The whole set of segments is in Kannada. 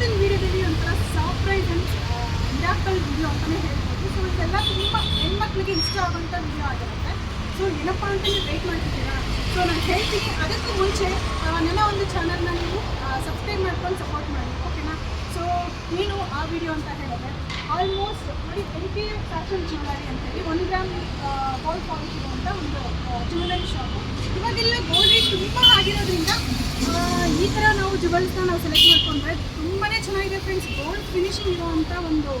ಇವತ್ತಿನ ವೀಡಿಯೋದಲ್ಲಿ ಒಂಥರ ಸರ್ಪ್ರೈಸ್ ಅಂಡ್ ಮಿರಾಕಲ್ ವಿಡಿಯೋ ಅಂತಲೇ ಹೇಳ್ಬೋದು. ಸೊ ಇದೆಲ್ಲ ತುಂಬ ಹೆಣ್ಮಕ್ಳಿಗೆ ಇಷ್ಟ ಆಗುವಂಥ ವಿಡಿಯೋ ಆಗಿರುತ್ತೆ. ಸೊ ಏನಪ್ಪ ಅಂತಲೇ ವೆಯ್ಟ್ ಮಾಡ್ತಿದ್ದೀರಾ? ಸೊ ನಾನು ಹೇಳ್ತೀನಿ. ಅದಕ್ಕೂ ಮುಂಚೆ ನನ್ನ ಒಂದು ಚಾನಲ್ನ ನೀವು ಸಬ್ಸ್ಕ್ರೈಬ್ ಮಾಡ್ಕೊಂಡು ಸಪೋರ್ಟ್ ಮಾಡಿ ಓಕೆನಾ ಸೊ ಏನು ಆ ವಿಡಿಯೋ ಅಂತ ಹೇಳಿದ್ರೆ ಆಲ್ಮೋಸ್ಟ್ ನೋಡಿ ಎಲ್ ಪಿ ಫ್ಯಾಷನ್ ಜ್ಯುವೆಲರಿ ಅಂತೇಳಿ ಒನ್ ಗ್ರಾಮ್ ಬಾಲ್ ಫಾರ್ಮ್ ಇರುವಂಥ ಒಂದು ಜ್ಯುವೆಲರಿ ಶಾಪು ಇವಾಗೆಲ್ಲ ಗೋಲ್ಡ್ ರೇಟ್ ತುಂಬ ಆಗಿರೋದ್ರಿಂದ ಈ ಥರ ನಾವು ಜುವೆಲ್ಸ್ನ ನಾವು ಸೆಲೆಕ್ಟ್ ಮಾಡ್ಕೊಂಡ್ರೆ ತುಂಬಾನೇ ಚೆನ್ನಾಗಿದೆ ಫ್ರೆಂಡ್ಸ್ ಗೋಲ್ಡ್ ಫಿನಿಶಿಂಗ್ ಇರುವಂತ ಒಂದು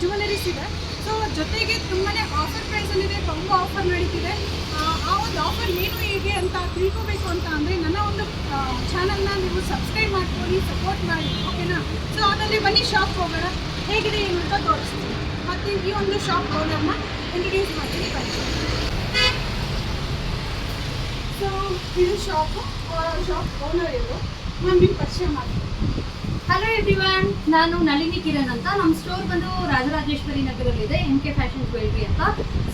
ಜುವೆಲರೀಸ್ ಇದೆ. ಸೊ ಜೊತೆಗೆ ತುಂಬಾ ಆಫರ್ ಪ್ರೈಸಲ್ಲಿದೆ ತುಂಬ ಆಫರ್ ನಡೀತಿದೆ. ಆ, ಆ ಒಂದು ಆಫರ್ ಏನು ಹೇಗೆ ಅಂತ ತಿಳ್ಕೋಬೇಕು ಅಂತ ಅಂದರೆ ನನ್ನ ಒಂದು ಚಾನಲ್ನ ನೀವು ಸಬ್ಸ್ಕ್ರೈಬ್ ಮಾಡ್ಕೊಳ್ಳಿ ಸಪೋರ್ಟ್ ಮಾಡಿ ಓಕೆನಾ ಸೊ ಅದರಲ್ಲಿ ಬನ್ನಿ ಶಾಪ್ ಹೋಗೋಣ. ಹೇಗಿದೆ ಏನು ಅಂತ ತೋರಿಸ್ತೀನಿ. ಮತ್ತು ಈ ಒಂದು ಶಾಪ್ ಓನರ್ನ ಇಂಟ್ರಡ್ಯೂಸ್ ಮಾಡ್ತೀನಿ. ಬನ್ನಿ. ಸೊ ಇದು ಶಾಪು ಶಾಪ್ ಓನರ್ ಇದು ನಾನು ನಿಮ್ಗೆ ಪರಿಚಯ ಮಾಡ್ತೀನಿ ಹಲೋ ಎವ್ರಿವನ್ ನಾನು ನಳಿನಿ ಕಿರಣ್ ಅಂತ. ನಮ್ಮ ಸ್ಟೋರ್ ಬಂದು ರಾಜರಾಜೇಶ್ವರಿ ನಗರಲ್ಲಿದೆ ಎಂ ಕೆ ಫ್ಯಾಷನ್ ಜ್ಯುವೆಲ್ರಿ ಅಂತ.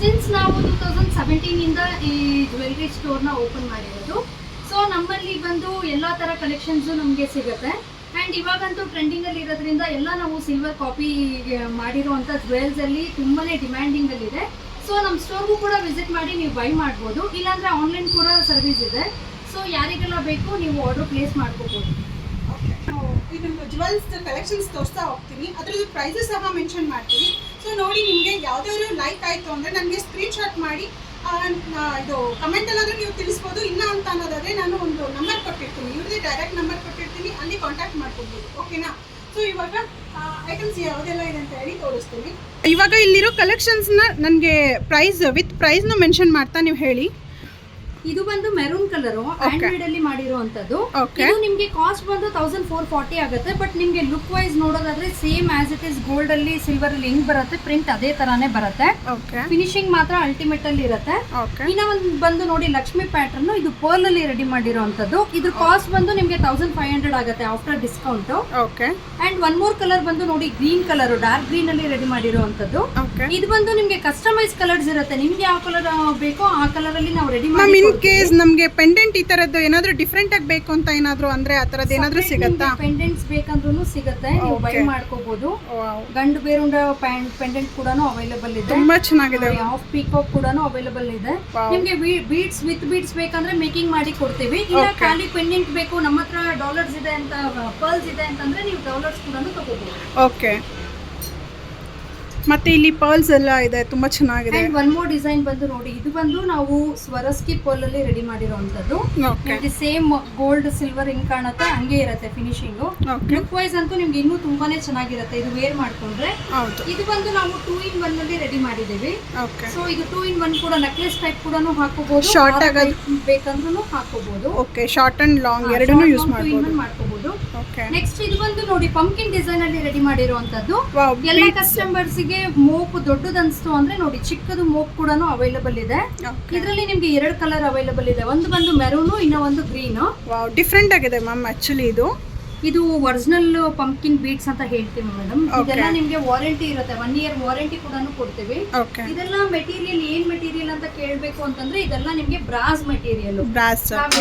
ಸಿನ್ಸ್ ನಾವು ಟೂ ತೌಸಂಡ್ ಸೆವೆಂಟೀನಿಂದ ಈ ಜ್ಯುವೆಲ್ರಿ ಸ್ಟೋರ್ನ ಓಪನ್ ಮಾಡಿರೋದು ಸೊ ನಮ್ಮಲ್ಲಿ ಬಂದು ಎಲ್ಲ ಥರ ಕಲೆಕ್ಷನ್ಸು ನಮಗೆ ಸಿಗುತ್ತೆ. ಆ್ಯಂಡ್ ಇವಾಗಂತೂ ಟ್ರೆಂಡಿಂಗಲ್ಲಿ ಇರೋದ್ರಿಂದ ಎಲ್ಲ ನಾವು ಸಿಲ್ವರ್ ಕಾಪಿ ಮಾಡಿರುವಂಥ ಜ್ಯುವೆಲ್ಸಲ್ಲಿ ತುಂಬಾ ಡಿಮ್ಯಾಂಡಿಂಗಲ್ಲಿದೆ ಸೊ ನಮ್ಮ ಸ್ಟೋರ್ಗೂ ಕೂಡ ವಿಸಿಟ್ ಮಾಡಿ ನೀವು ಬೈ ಮಾಡ್ಬೋದು. ಇಲ್ಲಾಂದ್ರೆ ಆನ್ಲೈನ್ ಕೂಡ ಸರ್ವಿಸ್ ಇದೆ. ಸೊ ಯಾರಿಗೆಲ್ಲ ಬೇಕು, ನೀವು ಆರ್ಡರ್ ಪ್ಲೇಸ್ ಇದೊಂದು ಜುವೆಲ್ಸ್ ಕಲೆಕ್ಷನ್ಸ್ ತೋರಿಸ್ತಾ ಹೋಗ್ತೀನಿ. ಅದ್ರದ್ದು ಪ್ರೈಸಸ್ ಸಹ ಮೆನ್ಷನ್ ಮಾಡ್ತೀನಿ. ಸೊ ನೋಡಿ ನಿಮಗೆ ಯಾವುದಾದ್ರು ಲೈಕ್ ಆಯಿತು ಅಂದರೆ ನನಗೆ ಸ್ಕ್ರೀನ್ಶಾಟ್ ಮಾಡಿ ಇದು ಕಮೆಂಟ್ ಇದು ಕಮೆಂಟಲ್ಲಾದರೂ ನೀವು ತಿಳಿಸ್ಬೋದು. ಇಲ್ಲ ಅಂತ ಅನ್ನೋದಾದರೆ ನಾನು ಒಂದು ನಂಬರ್ ಕೊಟ್ಟಿರ್ತೀನಿ. ಇವ್ರದ್ದೇ ಡೈರೆಕ್ಟ್ ನಂಬರ್ ಕೊಟ್ಟಿರ್ತೀನಿ. ಅಲ್ಲಿ ಕಾಂಟ್ಯಾಕ್ಟ್ ಮಾಡ್ಕೊಬೋದು. ಓಕೆನಾ ಇವಾಗ ಇದೆ ಇಲ್ಲಿರೋ ಕಲೆಕ್ಷನ್ಸ್ನ ನನಗೆ ಪ್ರೈಸ್ ವಿತ್ ಪ್ರೈಸ್ನ ಮೆನ್ಷನ್ ಮಾಡ್ತಾ ನೀವು ಹೇಳಿ. ಇದು ಬಂದು ಮೆರೂನ್ ಕಲರ್ ಆಂಡ್ರಾಯ್ಡ್ ಅಲ್ಲಿ ಮಾಡಿರುವಂತದ್ದು ಇದು ನಿಮ್ಗೆ ಕಾಸ್ಟ್ ಬಂದು ತೌಸಂಡ್ ಫೋರ್ ಫಾರ್ಟಿ ಆಗುತ್ತೆ ಬಟ್ ನಿಮ್ಗೆ ಲುಕ್ ವೈಸ್ ನೋಡೋದಾದ್ರೆ same as it is gold ಅಲ್ಲಿ ಸಿಲ್ವರ್ ಅಲ್ಲಿ ಹೆಂಗ್ ಬರುತ್ತೆ ಪ್ರಿಂಟ್ ಅದೇ ತರಾನೇ ಬರುತ್ತೆ. ಫಿನಿಶಿಂಗ್ ಮಾತ್ರ ಅಲ್ಟಿಮೇಟ್ ಅಲ್ಲಿ ಇರುತ್ತೆ. ಇನ್ನ ಒಂದು ಬಂದು ನೋಡಿ ಲಕ್ಷ್ಮಿ ಪ್ಯಾಟರ್ನ್ ಇದು ಪರ್ಲ್ ಅಲ್ಲಿ ರೆಡಿ ಮಾಡಿರುವಂತದ್ದು ಇದ್ರ ಕಾಸ್ಟ್ ಬಂದು ನಿಮ್ಗೆ ತೌಸಂಡ್ ಫೈವ್ ಹಂಡ್ರೆಡ್ ಆಗುತ್ತೆ after discount and one more colour ಬಂದು ನೋಡಿ ಗ್ರೀನ್ ಕಲರ್ ಡಾರ್ಕ್ ಗ್ರೀನ್ ಅಲ್ಲಿ ರೆಡಿ ಮಾಡಿರುವಂತದ್ದು ಇದು ಬಂದು ನಿಮ್ಗೆ ಕಸ್ಟಮೈಸ್ ಕಲರ್ಸ್ ಇರುತ್ತೆ. ನಿಮ್ಗೆ ಯಾವ ಕಲರ್ ಬೇಕೋ ಆ ಕಲರ್ ಅಲ್ಲಿ ನಾವು ರೆಡಿ ಮಾಡಿ ಕೇಸ್ ನಮಗೆ ಪೆಂಡೆಂಟ್ ಈ ಥರದ್ದು ಏನಾದ್ರೂ ಡಿಫ್ರೆಂಟ್ ಆಗಿ ಬೇಕು ಅಂತ ಏನಾದ್ರು ಅಂದ್ರೆ ಆ ಥರದ್ದು ಏನಾದ್ರು ಸಿಗುತ್ತಾ? ಪೆಂಡೆಂಟ್ಸ್ ಬೇಕಂದ್ರೂ ಸಿಗುತ್ತೆ. ನೀವು ಬೈ. ಮಾಡ್ಕೋಬಹುದು ಗಂಡು ಬೇರುಂಡ ಪೆಂಡೆಂಟ್ ಕೂಡ ಅವೈಲೇಬಲ್ ಇದೆ. ತುಂಬಾ ಚೆನ್ನಾಗಿದೆ. ಆಫ್ ಪೀಕಾಕ್ ಕೂಡ ಅವೈಲೇಬಲ್ ಇದೆ. ನಿಮಗೆ ನಿಮ್ಗೆ ಬೀಡ್ಸ್ ವಿತ್ ಬೀಡ್ಸ್ ಬೇಕಂದ್ರೆ ಮೇಕಿಂಗ್ ಮಾಡಿ ಕೊಡ್ತೀವಿ. ಇಲ್ಲ ಖಾಲಿ ಪೆಂಡೆಂಟ್ ಬೇಕು ನಮ್ಮ ಹತ್ರ ಡಾಲರ್ಸ್ ಇದೆ ಅಂತ ಪರ್ಲ್ಸ್ ಇದೆ ಅಂತಂದ್ರೆ ನೀವು ಡಾಲರ್ಸ್ ಕೂಡ ತಗೋಬಹುದು ಓಕೆ ಮತ್ತೆ ಇಲ್ಲಿ ಪರ್ಲ್ಸ್ ಎಲ್ಲ ಇದೆ ತುಂಬಾ ಚೆನ್ನಾಗಿದೆ. ಅಂಡ್ ಒನ್ ಮೋರ್ ಡಿಸೈನ್ ಬಂದು ನೋಡಿ ಇದು ಬಂದು ನಾವು ಸ್ವರಸ್ಕಿ ಪರ್ಲ್ ಅಲ್ಲಿ ರೆಡಿ ಓಕೆ ನಿಮ್ಗೆ ಸೇಮ್ ಗೋಲ್ಡ್ ಸಿಲ್ವರ್ ಹಿಂಗ್ ಕಾಣುತ್ತೆ ಹಂಗೆ ಇರುತ್ತೆ ಫಿನಿಶಿಂಗ್ ಲುಕ್ ವೈಸ್ ಅಂತೂ ನಿಮ್ಗೆ ಇನ್ನೂ ತುಂಬಾನೇ ಚೆನ್ನಾಗಿರುತ್ತೆ ಇದು ವೇರ್ ಮಾಡ್ಕೊಂಡ್ರೆ. ಇದು ಬಂದು ನಾವು ಟೂ ಇನ್ ಒನ್ ಅಲ್ಲಿ ರೆಡಿ ಮಾಡಿದೀವಿ ಸೊ ಇದು ಟೂ ಇನ್ ಒನ್ ಕೂಡ ನೆಕ್ಲೆಸ್ ಟೈಪ್ ಕೂಡ ಹಾಕೋಬಹುದು ಶಾರ್ಟ್ ಆಗಿ ಬೇಕಂದ್ರೂ ಹಾಕೋಬಹುದು ಓಕೆ ಶಾರ್ಟ್ ಅಂಡ್ ಲಾಂಗ್ ಎರಡನ್ನೂ ಯೂಸ್ ಓಕೆ ನೆಕ್ಸ್ಟ್ ಇದು ಬಂದು ನೋಡಿ ಪಂಕಿನ್ ಡಿಸೈನ್ ಅಲ್ಲಿ ರೆಡಿ ಮಾಡಿರುವಂತದ್ದು ಎಲ್ಲ ಕಸ್ಟಮರ್ಸ್ಗೆ ಮೋಪ್ ದೊಡ್ಡದು ಅನ್ಸ್ತು ಅಂದ್ರೆ ನೋಡಿ ಚಿಕ್ಕದು ಮೋಪ್ ಕೂಡ ಅವೈಲಬಲ್ ಇದೆ. ಇದರಲ್ಲಿ ನಿಮ್ಗೆ ಎರಡು ಕಲರ್ ಅವೈಲಬಲ್ ಇದೆ. ಒಂದು ಬಂದು ಮೆರೂನು ಇನ್ನೊಂದು ಗ್ರೀನ್ ಡಿಫ್ರೆಂಟ್ ಆಗಿದೆ ಮ್ಯಾಮ್ ಆಕ್ಚುಲಿ ಇದು. ಇದು ಒರಿಜಿನಲ್ ಪಂಪ್ಕಿನ್ ಬೀಟ್ಸ್ ಅಂತ ಹೇಳ್ತೀವಿ ಮೇಡಮ್. ಇದೆಲ್ಲ ನಿಮ್ಗೆ ವಾರಂಟಿ ಇರುತ್ತೆ. ಒನ್ ಇಯರ್ ವಾರಂಟಿ ಕೂಡ ಕೊಡ್ತೀವಿ. ಇದೆಲ್ಲ ಮೆಟೀರಿಯಲ್ ಏನ್ ಮೆಟೀರಿಯಲ್ ಅಂತ ಕೇಳಬೇಕು ಅಂತಂದ್ರೆ ಇದೆಲ್ಲ ನಿಮ್ಗೆ ಬ್ರಾಸ್ ಮೆಟೀರಿಯಲ್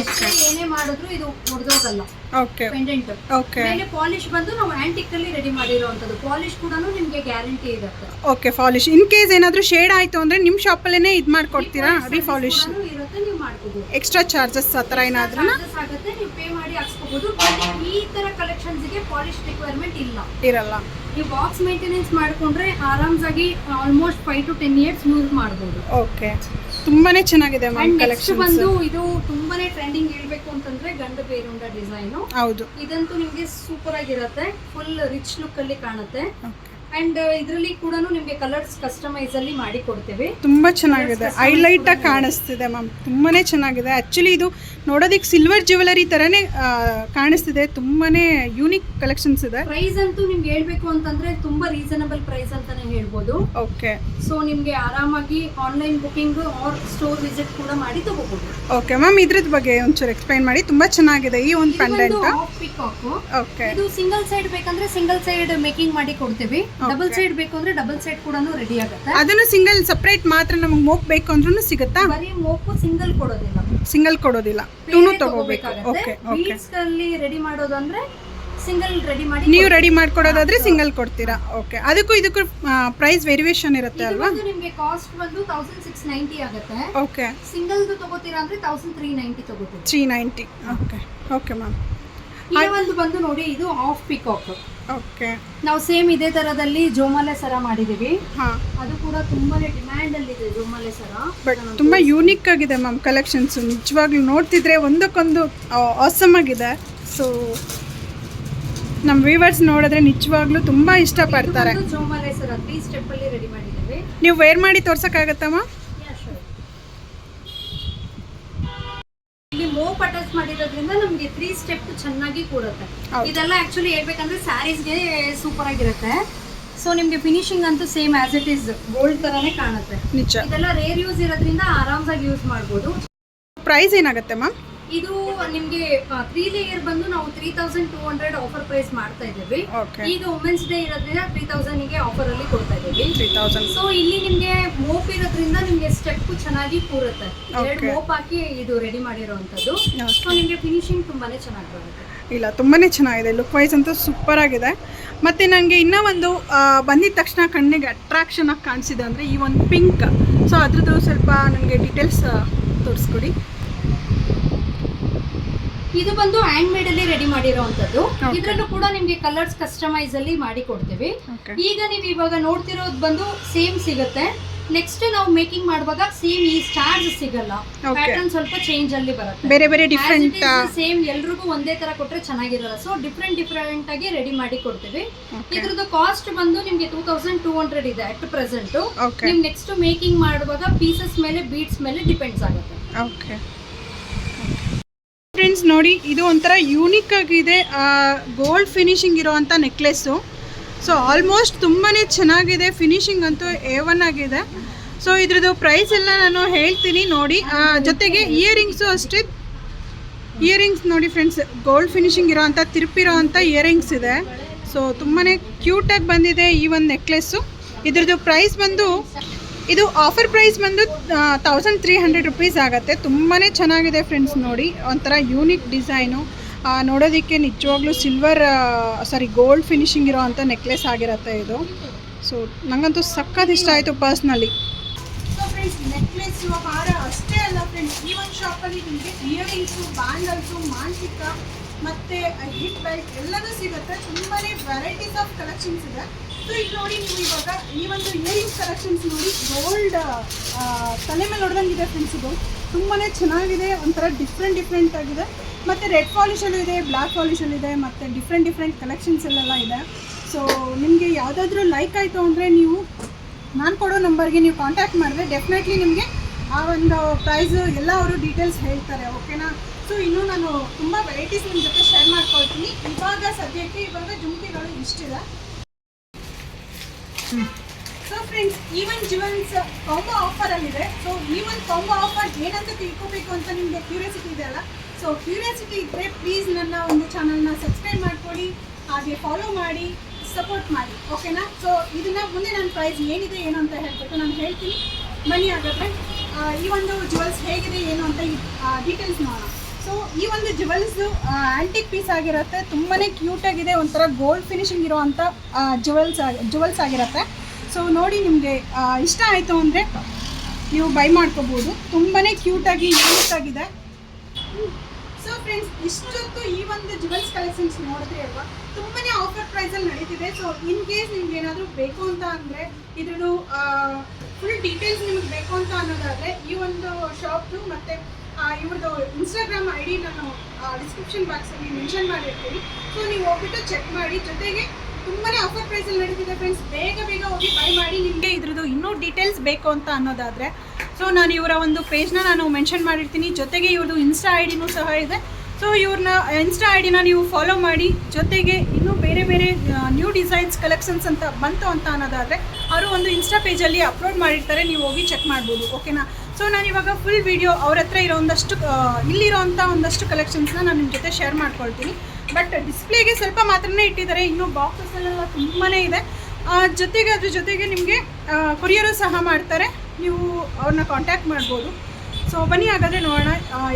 ಎಷ್ಟೇ ಏನೇ ಮಾಡಿದ್ರು ಇದು ಮುರಿದೋಗಲ್ಲ. ಓಕೆ ಪೆಂಡೆಂಟ್ ಓಕೆ ಮೇಲೆ ಪಾಲಿಶ್ ಬಂದು ನಾವು ಆಂಟಿಕ್ ಅಲ್ಲಿ ರೆಡಿ ಮಾಡಿರುವಂತದ್ದು ಪಾಲಿಶ್ ಕೂಡ ನಿಮ್ಗೆ ಗ್ಯಾರಂಟಿ ಇರುತ್ತೆ. ಓಕೆ ಪಾಲಿಶ್ ಇನ್ ಕೇಸ್ ಏನಾದ್ರೂ ಶೇಡ್ ಆಯಿತು ನಿಮ್ ನಿಮ್ಮ ಅಲ್ಲೇನೆ ಇದು ಮಾಡ್ಕೊಡ್ತೀರಾ ರೀಪಾಲಿಶ್ ಇರುತ್ತೆ ನೀವು ಮಾಡ್ಕೋಬಹುದು ಎಕ್ಸ್ಟ್ರಾ ಚಾರ್ಜಸ್ ಆ ಥರ ಏನಾದ್ರೂ ಆಗುತ್ತೆ ಮಾಡಿ ಹಾಕ್ಸ್ಕೋಬಹುದು ಈ ತರ ಕಲೆಕ್ಷನ್ಸ್ಗೆ ಪಾಲಿಶ್ ರಿಕ್ವೈರ್ಮೆಂಟ್ ಇಲ್ಲ. ಇರಲ್ಲ. ನೀವು ಬಾಕ್ಸ್ ಮೇಂಟೆನೆನ್ಸ್ ಮಾಡ್ಕೊಂಡ್ರೆ ಆರಾಮ್ಸಾಗಿ almost five to ten years use ಮಾಡಬಹುದು ಓಕೆ ತುಂಬಾನೇ ಚೆನ್ನಾಗಿದೆ ಮ್ಯಾಮ್ ನೆಕ್ಸ್ಟ್ ಬಂದು ಇದು ತುಂಬಾನೇ ಟ್ರೆಂಡಿಂಗ್ ಹೇಳ್ಬೇಕು ಅಂತಂದ್ರೆ ಗಂಡು ಬೇರುಂಡ ಡಿಸೈನ್ ಹೌದು. ಇದಂತೂ ನಿಮ್ಗೆ ಸೂಪರ್ ಆಗಿರುತ್ತೆ. ಫುಲ್ ರಿಚ್ ಲುಕ್ ಅಲ್ಲಿ ಕಾಣುತ್ತೆ. ಅಂಡ್ ಇದರಲ್ಲಿ ಕೂಡ ನಿಮ್ಗೆ ಕಲರ್ಸ್ ಕಸ್ಟಮೈಸ್ ಅಲ್ಲಿ ಮಾಡಿ ಕೊಡ್ತೇವೆ. ತುಂಬಾ ಚೆನ್ನಾಗಿದೆ. ಹೈಲೈಟ್ ಆಗಿ ಕಾಣಿಸ್ತಿದೆ ಮ್ಯಾಮ್ ತುಂಬಾನೇ ಚೆನ್ನಾಗಿದೆ. ಆಕ್ಚುಲಿ ಇದು ನೋಡೋದಕ್ಕೆ ಸಿಲ್ವರ್ ಜ್ಯುವೆಲರಿ ತರನೇ ಕಾಣಿಸ್ತಿದೆ. ತುಂಬಾನೇ ಯೂನಿಕ್ ಕಲೆಕ್ಷನ್ಸ್ ಇದೆ. ಪ್ರೈಸ್ ಅಂತೂ ನಿಮ್ಗೆ ಹೇಳ್ಬೇಕು ಅಂತಂದ್ರೆ ತುಂಬಾ ರೀಸನಬಲ್ ಪ್ರೈಸ್ ಅಂತಾನೆ ಹೇಳ್ಬೋದು. ಓಕೆ ಸೊ ನಿಮ್ಗೆ ಆರಾಮಾಗಿ online booking or store visit ಕೂಡ ಮಾಡಿ ತಗೋಬಹುದು ಓಕೆ ಮ್ಯಾಮ್ ಇದ್ರದ ಬಗ್ಗೆ ಒಂಚೂರು ಎಕ್ಸ್ಪ್ಲೈನ್ ಮಾಡಿ. ತುಂಬಾ ಚೆನ್ನಾಗಿದೆ ಈ ಒಂದು ಪೆಂಡೆಂಟ್ ಪಿಕಾಕ್ ಓಕೆ ಇದು ಸಿಂಗಲ್ ಸೈಡ್ ಬೇಕಂದ್ರೆ ಸಿಂಗಲ್ ಸೈಡ್ ಮೇಕಿಂಗ್ ಮಾಡಿ ಕೊಡ್ತೀವಿ. ಡಬಲ್ ಸೈಡ್ ಬೇಕು ಅಂದ್ರೆ ಡಬಲ್ ಸೈಡ್ ಕೂಡ ರೆಡಿ ಆಗುತ್ತೆ. ಅದನ್ನು ಸಿಂಗಲ್ ಸಪ್ರೇಟ್ ಮಾತ್ರ ನಮಗೆ ಮೋಪ್ ಬೇಕು ಅಂದ್ರೂ ಸಿಗುತ್ತಾ? ಬರೀ ಮೋಪು ಸಿಂಗಲ್ ಕೊಡೋದಿಲ್ಲ. ಸಿಂಗಲ್ ಕೊಡೋದಿಲ್ಲ. ಟೂನು ತಗೋಬೇಕು. ಓಕೆ ಓಕೆ ಅಲ್ಲಿ ರೆಡಿ ಮಾಡೋದು ಅಂದ್ರೆ ಸಿಂಗಲ್ ರೆಡಿ ಮಾಡಿ ನೀವು ರೆಡಿ ಮಾಡ್ಕೊಡೋದಾದ್ರೆ ಸಿಂಗಲ್ ಕೊಡ್ತೀರಾ? ಓಕೆ ಅದಕ್ಕೂ ಇದಕ್ಕೂ ಪ್ರೈಸ್ ವೇರಿಯೇಷನ್ ಇರುತ್ತೆ ಅಲ್ವಾ? ನಿಮಗೆ ಕಾಸ್ಟ್ ಬಂದು ತೌಸಂಡ್ ಸಿಕ್ಸ್ ನೈಂಟಿ ಆಗುತ್ತೆ. ಓಕೆ ಸಿಂಗಲ್ದು ತಗೋತೀರಾ ಅಂದ್ರೆ ತೌಸಂಡ್ ತ್ರೀ ನೈಂಟಿ ತಗೋತೀವಿ. Three ninety okay okay ma'am ಈಗ ಒಂದು ಬಂದು ನೋಡಿ ಇದು ಆಫ್ ಪಿಕಾಕ್ ಓಕೆ ನಾವು ಸೇಮ್ ಇದೇ ತರದಲ್ಲಿ ಜೋಮಾಲೆ ಸರ ಮಾಡಿದೀವಿ ಹಾಂ. ಅದು ಕೂಡ ತುಂಬಾನೇ ಡಿಮ್ಯಾಂಡ್ ಅಲ್ಲಿ ಇದೆ ಜೋಮಾಲೆ ಸರ. ಬಟ್ ತುಂಬಾ ಯೂನಿಕ್ ಆಗಿದೆ ಮ್ಯಾಮ್ ಕಲೆಕ್ಷನ್ಸ್ ನಿಜವಾಗ್ಲೂ ನೋಡ್ತಿದ್ರೆ ಒಂದಕ್ಕೊಂದು ಆಸಮ್ ಆಗಿದೆ. ಸೊ ನಮ್ಮ ವೀವರ್ಸ್ ನೋಡಿದ್ರೆ ನಿಜವಾಗ್ಲೂ ತುಂಬಾ ಇಷ್ಟಪಡ್ತಾರೆ. ಜೋಮಾಲೆ ಸರ ತ್ರೀ ಸ್ಟೆಪ್ ಅಲ್ಲಿ ರೆಡಿ ಮಾಡಿದ್ದೀವಿ. ನೀವು ವೇರ್ ಮಾಡಿ ತೋರ್ಸೋಕ್ಕಾಗತ್ತಮ್ಮ ಮೋಪ್ ಅಟ್ಯಾಚ್ ಮಾಡಿರೋದ್ರಿಂದ ನಮ್ಗೆ ತ್ರೀ ಸ್ಟೆಪ್ ಚೆನ್ನಾಗಿ ಕೂಡುತ್ತೆ. ಇದೆಲ್ಲ ಆಕ್ಚುಲಿ ಹೇಳ್ಬೇಕಂದ್ರೆ ಸ್ಯಾರೀಸ್ಗೆ ಸೂಪರ್ ಆಗಿರುತ್ತೆ. ಸೊ ನಿಮ್ಗೆ ಫಿನಿಶಿಂಗ್ ಅಂತೂ same as it is gold ತರಾನೇ ಕಾಣುತ್ತೆ. ಇದೆಲ್ಲ ರೇರ್ ಯೂಸ್ ಇರೋದ್ರಿಂದ ಆರಾಮ್ಸಾಗಿ ಯೂಸ್ ಮಾಡ್ಬೋದು. ಪ್ರೈಸ್ ಏನಾಗುತ್ತೆ ಮ್ಯಾಮ್? ಇದು ನಿಮ್ಗೆ ತ್ರೀ ಲೇಯರ್ ಬಂದು ನಾವು three thousand two hundred offer price ಮಾಡ್ತಾ ಇದ್ದೀವಿ. ಓಕೆ ಈಗ ವುಮೆನ್ಸ್ ಡೇ ಇರೋದ್ರಿಂದ ತ್ರೀ ತೌಸಂಡ್ಗೆ ಆಫರ್ ಅಲ್ಲಿ ಕೊಡ್ತಾ ಇದ್ದೀವಿ. ತ್ರೀ ತೌಸಂಡ್ ಸೊ ಇಲ್ಲಿ ನಿಮ್ಗೆ ಮೋಪ್ ಇರೋದ್ರಿಂದ ನಿಮ್ಗೆ ಸ್ಟೆಪ್ ಚೆನ್ನಾಗಿ ಕೂರುತ್ತೆ. ಎರಡು ಮೋಪ್ ಹಾಕಿ ಇದು ರೆಡಿ ಮಾಡಿರೋವಂಥದ್ದು ಸೊ ನಿಮ್ಗೆ ಫಿನಿಶಿಂಗ್ ತುಂಬಾನೇ ಚೆನ್ನಾಗಿ ಬರುತ್ತೆ. ಇಲ್ಲ ತುಂಬಾನೇ ಚೆನ್ನಾಗಿದೆ. ಲುಕ್ ವೈಸ್ ಅಂತೂ ಸೂಪರ್ ಆಗಿದೆ. ಮತ್ತೆ ನನಗೆ ಇನ್ನೂ ಒಂದು ಬಂದಿದ ತಕ್ಷಣ ಕಣ್ಣಿಗೆ ಅಟ್ರಾಕ್ಷನ್ ಆಗಿ ಕಾಣಿಸಿದೆ ಅಂದರೆ ಈ ಒಂದು ಪಿಂಕ್ ಸೊ ಅದ್ರದ್ದು ಸ್ವಲ್ಪ ನನಗೆ ಡೀಟೇಲ್ಸ್ ತೋರಿಸ್ಕೊಡಿ. ಇದು ಬಂದು ಹ್ಯಾಂಡ್ ಮೇಡ್ ಅಲ್ಲಿ ರೆಡಿ ಮಾಡಿರೋವಂಥದ್ದು. ಇದ್ರಲ್ಲೂ ಕೂಡ ನಿಮ್ಗೆ ಕಲರ್ಸ್ ಕಸ್ಟಮೈಸ್ ಅಲ್ಲಿ ಮಾಡಿ ಕೊಡ್ತೀವಿ. ಈಗ ನೀವು ಇವಾಗ ನೋಡ್ತಿರೋದು ಬಂದು ಸೇಮ್ ಸಿಗುತ್ತೆ. ನೆಕ್ಸ್ಟ್ ನಾವು ಮೇಕಿಂಗ್ ಮಾಡುವಾಗ ಸೇಮ್ ಈ ಸ್ಟಾರ್ಸ್ ಸಿಗಲ್ಲ. ಪ್ಯಾಟರ್ನ್ ಸ್ವಲ್ಪ ಚೇಂಜ್ ಅಲ್ಲಿ ಬರುತ್ತೆ. ಬೇರೆ ಬೇರೆ ಡಿಫ್ರೆಂಟ್ ಸೇಮ್ ಎಲ್ರಿಗೂ ಒಂದೇ ತರ ಕೊಟ್ರೆ ಚೆನ್ನಾಗಿರಲ್ಲ. ಸೊ ಡಿಫ್ರೆಂಟ್ ಡಿಫ್ರೆಂಟ್ ಆಗಿ ರೆಡಿ ಮಾಡಿ ಕೊಡ್ತೀವಿ. ಇದ್ರದ್ದು ಕಾಸ್ಟ್ ಬಂದು ನಿಮ್ಗೆ ಟೂ ತೌಸಂಡ್ ಟೂ ಹಂಡ್ರೆಡ್ ಇದೆ ಅಟ್ ಪ್ರೆಸೆಂಟ್ ನಿಮ್ ನೆಕ್ಸ್ಟ್ ಮೇಕಿಂಗ್ ಮಾಡುವಾಗ ಪೀಸಸ್ ಮೇಲೆ ಬೀಡ್ಸ್ ಮೇಲೆ ಡಿಪೆಂಡ್ಸ್ ಆಗುತ್ತೆ. ಓಕೆ ಫ್ರೆಂಡ್ಸ್ ನೋಡಿ, ಇದು ಒಂಥರ ಯೂನಿಕ್ ಆಗಿದೆ. ಗೋಲ್ಡ್ ಫಿನಿಶಿಂಗ್ ಇರೋವಂಥ ನೆಕ್ಲೆಸ್ಸು ಸೊ ಆಲ್ಮೋಸ್ಟ್ ತುಂಬಾ ಚೆನ್ನಾಗಿದೆ. ಫಿನಿಶಿಂಗ್ ಅಂತೂ ಎ ಒನ್ ಆಗಿದೆ. ಸೊ ಇದ್ರದ್ದು ಪ್ರೈಸ್ ಎಲ್ಲ ನಾನು ಹೇಳ್ತೀನಿ. ನೋಡಿ ಜೊತೆಗೆ ಇಯರಿಂಗ್ಸು ಅಷ್ಟೇ. ಇಯರಿಂಗ್ಸ್ ನೋಡಿ ಫ್ರೆಂಡ್ಸ್ ಗೋಲ್ಡ್ ಫಿನಿಶಿಂಗ್ ಇರೋವಂಥ ತಿರುಪಿರೋ ಅಂಥ ಇಯರಿಂಗ್ಸ್ ಇದೆ. ಸೊ ತುಂಬಾ ಕ್ಯೂಟಾಗಿ ಬಂದಿದೆ ಈ ಒಂದು ನೆಕ್ಲೆಸ್ಸು ಇದ್ರದ್ದು ಪ್ರೈಸ್ ಬಂದು ಇದು ಆಫರ್ ಪ್ರೈಸ್ ಬಂದು ತೌಸಂಡ್ ತ್ರೀ ಹಂಡ್ರೆಡ್ ರುಪೀಸ್ ಆಗುತ್ತೆ. ತುಂಬಾ ಚೆನ್ನಾಗಿದೆ ಫ್ರೆಂಡ್ಸ್ ನೋಡಿ. ಒಂಥರ ಯೂನಿಕ್ ಡಿಸೈನು ನೋಡೋದಕ್ಕೆ ನಿಜವಾಗ್ಲೂ ಸಿಲ್ವರ್ ಸಾರಿ ಗೋಲ್ಡ್ ಫಿನಿಶಿಂಗ್ ಇರೋ ಅಂಥ ನೆಕ್ಲೆಸ್ ಆಗಿರುತ್ತೆ ಇದು. ಸೊ ನನಗಂತೂ ಸಖತ್ ಇಷ್ಟ ಆಯಿತು ಪರ್ಸ್ನಲಿ ಮತ್ತೆ ಅಷ್ಟೇ ಅಲ್ಲ ಫ್ರೆಂಡ್ಸ್ ನಿಮಗೆ ಹಿಪ್ ಬೆಲ್ಟ್ ಎಲ್ಲನೂ ಸಿಗುತ್ತೆ. ತುಂಬಾ ವೆರೈಟೀಸ್ ಆಫ್ ಕಲೆಕ್ಷನ್ಸ್ ಇದೆ. ಸೊ ನೋಡಿ, ನೀವು ಇವಾಗ ಈ ಒಂದು ಇಯರಿಂಗ್ಸ್ ಕಲೆಕ್ಷನ್ಸ್ ನೋಡಿ ಗೋಲ್ಡ್ ತಲೆ ಮೇಲೆ ಹೊಡೆದಂಗಿದೆ ಫ್ರೆಂಡ್ಸ್ ಇದು. ತುಂಬಾ ಚೆನ್ನಾಗಿದೆ, ಒಂಥರ ಡಿಫ್ರೆಂಟ್ ಡಿಫ್ರೆಂಟ್ ಆಗಿದೆ. ಮತ್ತು ರೆಡ್ ಪಾಲಿಶಲ್ಲೂ ಇದೆ ಬ್ಲ್ಯಾಕ್ ಪಾಲಿಶಲ್ಲೂ ಇದೆ, ಮತ್ತು ಡಿಫ್ರೆಂಟ್ ಡಿಫ್ರೆಂಟ್ ಕಲೆಕ್ಷನ್ಸಲ್ಲೆಲ್ಲ ಇದೆ. ಸೊ ನಿಮಗೆ ಯಾವುದಾದ್ರೂ ಲೈಕ್ ಆಯಿತು ಅಂದರೆ ನೀವು, ನಾನು ಕೊಡೋ ನಂಬರ್ಗೆ ನೀವು ಕಾಂಟ್ಯಾಕ್ಟ್ ಮಾಡಿದ್ರೆ ಡೆಫಿನೆಟ್ಲಿ ನಿಮಗೆ ಆ ಒಂದು ಪ್ರೈಸು ಎಲ್ಲ ಅವರು ಡೀಟೇಲ್ಸ್ ಹೇಳ್ತಾರೆ ಓಕೆನಾ ಸೊ ಇನ್ನೂ ನಾನು ತುಂಬ ವೆರೈಟೀಸ್ ನಿಮ್ಮ ಜೊತೆ ಶೇರ್ ಮಾಡ್ಕೊಳ್ತೀನಿ. ಇವಾಗ ಸದ್ಯಕ್ಕೆ ಇವಾಗ ಜುಮ್ಕಿಗಳು ಇಷ್ಟಿದೆ so friends even jewels combo ಆಫರಲ್ಲಿದೆ so ಈ ಒಂದು ಕಾಂಬೋ ಆಫರ್ ಏನಂತ ತಿಳ್ಕೋಬೇಕು ಅಂತ ನಿಮಗೆ ಕ್ಯೂರಿಯಾಸಿಟಿ ಇದೆಯಲ್ಲ ಸೊ ಕ್ಯೂರಿಯಾಸಿಟಿ ಇದ್ದರೆ ಪ್ಲೀಸ್ ನನ್ನ ಒಂದು ಚಾನಲ್ನ ಸಬ್ಸ್ಕ್ರೈಬ್ ಮಾಡ್ಕೊಳ್ಳಿ, ಹಾಗೆ ಫಾಲೋ ಮಾಡಿ ಸಪೋರ್ಟ್ ಮಾಡಿ. ಓಕೆನಾ ಸೊ ಇದನ್ನ ಮುಂದೆ ನನ್ನ ಪ್ರೈಸ್ ಏನಿದೆ, ಏನು ಅಂತ ಹೇಳ್ಬಿಟ್ಟು ನಾನು ಹೇಳ್ತೀನಿ. ಮನಿ ಹಾಗಾದರೆ ಈ ಒಂದು ಜುವೆಲ್ಸ್ ಹೇಗಿದೆ, ಏನು ಅಂತ ಡೀಟೇಲ್ಸ್ ನೋಡೋಣ. ಸೊ ಈ ಒಂದು ಜುವೆಲ್ಸ್ ಆಂಟಿಕ್ ಪೀಸ್ ಆಗಿರುತ್ತೆ. ತುಂಬಾ ಕ್ಯೂಟಾಗಿದೆ ಒಂಥರ ಗೋಲ್ಡ್ ಫಿನಿಶಿಂಗ್ ಇರೋವಂಥ ಜುವೆಲ್ಸ್ ಜುವೆಲ್ಸ್ ಆಗಿರುತ್ತೆ. ಸೊ ನೋಡಿ ನಿಮಗೆ ಇಷ್ಟ ಆಯಿತು ಅಂದರೆ ನೀವು ಬೈ ಮಾಡ್ಕೋಬೋದು. ತುಂಬಾ ಕ್ಯೂಟಾಗಿ ಯೂಸ್ ಆಗಿದೆ. ಸೊ ಫ್ರೆಂಡ್ಸ್ ಇಷ್ಟೊತ್ತು ಈ ಒಂದು ಜುವೆಲ್ಸ್ ಕಲೆಕ್ಷನ್ಸ್ ನೋಡಿದ್ರೆ ಅಲ್ವಾ ತುಂಬಾ ಆಫರ್ ಪ್ರೈಸಲ್ಲಿ ನಡೀತಿದೆ. ಸೊ ಇನ್ ಕೇಸ್ ನಿಮ್ಗೆ ಏನಾದರೂ ಬೇಕು ಅಂತ ಅಂದರೆ ಇದ್ರದ್ದು ಫುಲ್ ಡೀಟೇಲ್ಸ್ ನಿಮ್ಗೆ ಬೇಕು ಅಂತ ಅನ್ನೋದಾದರೆ, ಈ ಒಂದು ಶಾಪ್ದು ಮತ್ತು ಇವ್ರದ್ದು ಇನ್ಸ್ಟಾಗ್ರಾಮ್ ಐ ಡಿ ನಾನು ಡಿಸ್ಕ್ರಿಪ್ಷನ್ ಬಾಕ್ಸಲ್ಲಿ ಮೆನ್ಷನ್ ಮಾಡಿರ್ತೀನಿ. ಸೊ ನೀವು ಹೋಗ್ಬಿಟ್ಟು ಚೆಕ್ ಮಾಡಿ. ಜೊತೆಗೆ ತುಂಬಾನೇ ಆಫರ್ ಪ್ರೈಸಲ್ಲಿ ನಡೀತಿದೆ ಫ್ರೆಂಡ್ಸ್ ಬೇಗ ಬೇಗ ಹೋಗಿ ಬೈ ಮಾಡಿ. ನಿಮಗೆ ಇದ್ರದ್ದು ಇನ್ನೂ ಡೀಟೇಲ್ಸ್ ಬೇಕು ಅಂತ ಅನ್ನೋದಾದರೆ. ಸೊ ನಾನು ಇವರ ಒಂದು ಪೇಜ್ನ ನಾನು ಮೆನ್ಷನ್ ಮಾಡಿರ್ತೀನಿ. ಜೊತೆಗೆ ಇವ್ರದ್ದು ಇನ್ಸ್ಟಾ ಐ ಡಿನೂ ಸಹ ಇದೆ. ಸೊ ಇವ್ರನ್ನ ಇನ್ಸ್ಟಾ ಐ ಡಿನ ನೀವು ಫಾಲೋ ಮಾಡಿ. ಜೊತೆಗೆ ಇನ್ನೂ ಬೇರೆ ಬೇರೆ ನ್ಯೂ ಡಿಸೈನ್ಸ್ ಕಲೆಕ್ಷನ್ಸ್ ಅಂತ ಬಂತು ಅಂತ ಅನ್ನೋದಾದರೆ, ಅವರು ಒಂದು ಇನ್ಸ್ಟಾ ಪೇಜಲ್ಲಿ ಅಪ್ಲೋಡ್ ಮಾಡಿರ್ತಾರೆ. ನೀವು ಹೋಗಿ ಚೆಕ್ ಮಾಡ್ಬೋದು. ಓಕೆನಾ ಸೊ ನಾನು ಇವಾಗ ಫುಲ್ ವಿಡಿಯೋ ಅವ್ರ ಹತ್ರ ಇರೋ ಒಂದಷ್ಟು ಇಲ್ಲಿರೋಂಥ ಒಂದಷ್ಟು ಕಲೆಕ್ಷನ್ಸ್ನ ನಾನು ನಿಮ್ಮ ಜೊತೆ ಶೇರ್ ಮಾಡ್ಕೊಳ್ತೀನಿ. ಬಟ್ ಡಿಸ್ಪ್ಲೇಗೆ ಸ್ವಲ್ಪ ಮಾತ್ರನೇ ಇಟ್ಟಿದ್ದಾರೆ. ಇನ್ನೂ ಬಾಕ್ಸಸ್ಸಲ್ಲೆಲ್ಲ ತುಂಬಾ ಇದೆ. ಜೊತೆಗೆ ಅದ್ರ ಜೊತೆಗೆ ನಿಮಗೆ ಕೊರಿಯರು ಸಹ ಮಾಡ್ತಾರೆ. ನೀವು ಅವ್ರನ್ನ ಕಾಂಟ್ಯಾಕ್ಟ್ ಮಾಡ್ಬೋದು. ಸೊ ಬನ್ನಿ ಹಾಗಾದರೆ ನೋಡೋಣ.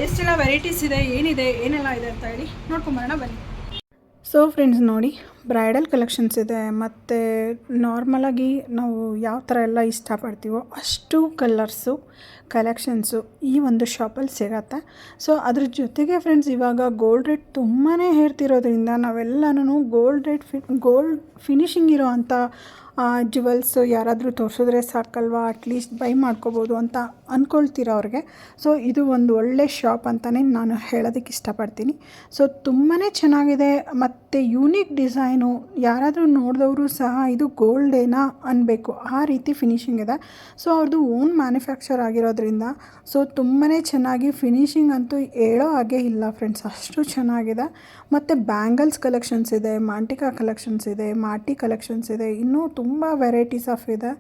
ಎಷ್ಟೆಲ್ಲ ವೆರೈಟೀಸ್ ಇದೆ, ಏನಿದೆ, ಏನೆಲ್ಲ ಇದೆ ಅಂತ ಹೇಳಿ ನೋಡ್ಕೊಂಬರೋಣ ಬನ್ನಿ. ಸೊ ಫ್ರೆಂಡ್ಸ್ ನೋಡಿ ಬ್ರೈಡಲ್ ಕಲೆಕ್ಷನ್ಸ್ ಇದೆ, ಮತ್ತು ನಾರ್ಮಲಾಗಿ ನಾವು ಯಾವ ಥರ ಎಲ್ಲ ಇಷ್ಟಪಡ್ತೀವೋ ಅಷ್ಟು ಕಲರ್ಸು, ಕಲೆಕ್ಷನ್ಸು ಈ ಒಂದು ಶಾಪಲ್ಲಿ ಸಿಗತ್ತೆ. ಸೊ ಅದ್ರ ಜೊತೆಗೆ ಫ್ರೆಂಡ್ಸ್ ಇವಾಗ ಗೋಲ್ಡ್ ರೇಟ್ ತುಂಬಾ ಹೇರ್ತಿರೋದ್ರಿಂದ ನಾವೆಲ್ಲನೂ ಗೋಲ್ಡ್ ರೇಟ್ ಫಿ ಗೋಲ್ಡ್ ಫಿನಿಶಿಂಗ್ ಇರೋ ಅಂಥ ಜ್ಯುವೆಲ್ಸು ಯಾರಾದರೂ ತೋರಿಸಿದ್ರೆ ಸಾಕಲ್ವಾ? ಅಟ್ಲೀಸ್ಟ್ ಬೈ ಮಾಡ್ಕೋಬೋದು ಅಂತ ಅಂದ್ಕೊಳ್ತೀರ ಅವ್ರಿಗೆ? ಸೊ ಇದು ಒಂದು ಒಳ್ಳೆ ಶಾಪ್ ಅಂತಲೇ ನಾನು ಹೇಳೋದಕ್ಕೆ ಇಷ್ಟಪಡ್ತೀನಿ. ಸೊ ತುಂಬಾ ಚೆನ್ನಾಗಿದೆ, ಮತ್ತು ಯೂನಿಕ್ ಡಿಸೈನು ಯಾರಾದರೂ ನೋಡಿದವರು ಸಹ ಇದು ಗೋಲ್ಡೇನಾ ಅನ್ನಬೇಕು ಆ ರೀತಿ ಫಿನಿಶಿಂಗ್ ಇದೆ. ಸೊ ಅವ್ರದ್ದು ಓನ್ ಮ್ಯಾನುಫ್ಯಾಕ್ಚರ್ ಆಗಿರೋದ್ರಿಂದ ಸೊ ತುಂಬಾ ಚೆನ್ನಾಗಿ ಫಿನಿಶಿಂಗ್ ಅಂತೂ ಹೇಳೋ ಹಾಗೆ ಇಲ್ಲ ಫ್ರೆಂಡ್ಸ್ ಅಷ್ಟು ಚೆನ್ನಾಗಿದೆ. ಮತ್ತು ಬ್ಯಾಂಗಲ್ಸ್ ಕಲೆಕ್ಷನ್ಸ್ ಇದೆ ಮಾಂಟಿಕಾ ಕಲೆಕ್ಷನ್ಸ್ ಇದೆ ಮಾಟಿ ಕಲೆಕ್ಷನ್ಸ್ ಇದೆ, ಇನ್ನೂ ತುಂಬ ವೆರೈಟೀಸ್ ಆಫ್ ಇದೆ.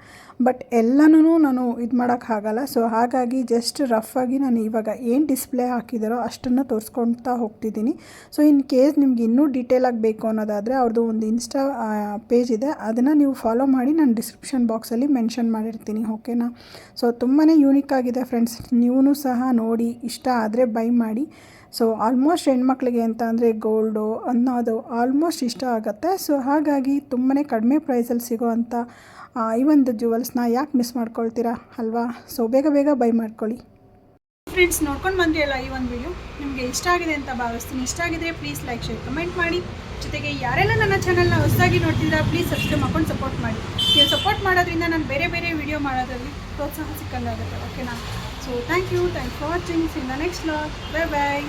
ಬಟ್ ಎಲ್ಲನೂ ನಾನು ಇದು ಮಾಡೋಕ್ಕಾಗಲ್ಲ ಸೊ ಹಾಗಾಗಿ ಜಸ್ಟ್ ಆಗಿ ನಾನು ಇವಾಗ ಏನು ಡಿಸ್ಪ್ಲೇ ಹಾಕಿದಾರೋ ಅಷ್ಟನ್ನು ತೋರಿಸ್ಕೊಳ್ತಾ ಹೋಗ್ತಿದ್ದೀನಿ. ಸೊ ಇನ್ ಕೇಸ್ ನಿಮ್ಗೆ ಇನ್ನೂ ಡೀಟೇಲ್ ಬೇಕು ಅನ್ನೋದಾದರೆ ಅವ್ರದ್ದು ಒಂದು ಇನ್ಸ್ಟಾ ಪೇಜ್ ಇದೆ. ಅದನ್ನು ನೀವು ಫಾಲೋ ಮಾಡಿ ನಾನು ಡಿಸ್ಕ್ರಿಪ್ಷನ್ ಬಾಕ್ಸಲ್ಲಿ ಮೆನ್ಷನ್ ಮಾಡಿರ್ತೀನಿ ಓಕೆನಾ ಸೊ ತುಂಬಾ ಯೂನಿಕ್ ಆಗಿದೆ ಫ್ರೆಂಡ್ಸ್ ನೀವು ಸಹ ನೋಡಿ, ಇಷ್ಟ ಆದರೆ ಬೈ ಮಾಡಿ. ಸೊ ಆಲ್ಮೋಸ್ಟ್ ಹೆಣ್ಮಕ್ಳಿಗೆ ಅಂತ ಅಂದರೆ ಗೋಲ್ಡು ಅನ್ನೋದು ಆಲ್ಮೋಸ್ಟ್ ಇಷ್ಟ ಆಗುತ್ತೆ. ಸೊ ಹಾಗಾಗಿ ತುಂಬಾ ಕಡಿಮೆ ಪ್ರೈಸಲ್ಲಿ ಸಿಗೋವಂಥ ಈ ಒಂದು ಜುವೆಲ್ಸ್ನ ಯಾಕೆ ಮಿಸ್ ಮಾಡ್ಕೊಳ್ತೀರಾ ಅಲ್ವಾ? ಸೊ ಬೇಗ ಬೇಗ ಬೈ ಮಾಡ್ಕೊಳ್ಳಿ. ಫ್ರೆಂಡ್ಸ್ ನೋಡ್ಕೊಂಡು ಬಂದ್ರಿ ಅಲ್ಲ ಈ ಒಂದು ವಿಡಿಯೋ ನಿಮಗೆ ಇಷ್ಟ ಆಗಿದೆ ಅಂತ ಭಾವಿಸ್ತೀನಿ. ಇಷ್ಟ ಆಗಿದ್ರೆ ಪ್ಲೀಸ್ ಲೈಕ್ ಶೇರ್ ಕಮೆಂಟ್ ಮಾಡಿ. ಜೊತೆಗೆ ಯಾರೆಲ್ಲ ನನ್ನ ಚಾನಲ್ನ ಹೊಸದಾಗಿ ನೋಡ್ತಿದ್ದೀರಾ ಪ್ಲೀಸ್ ಸಬ್ಸ್ಕ್ರೈಬ್ ಮಾಡ್ಕೊಂಡು ಸಪೋರ್ಟ್ ಮಾಡಿ. ನೀವು ಸಪೋರ್ಟ್ ಮಾಡೋದ್ರಿಂದ ನಾನು ಬೇರೆ ಬೇರೆ ವಿಡಿಯೋ ಮಾಡೋದ್ರಲ್ಲಿ ಪ್ರೋತ್ಸಾಹ ಸಿಕ್ಕಂಗಾಗುತ್ತೆ ಓಕೆನಾ so thank you thanks for watching see in the next vlog bye bye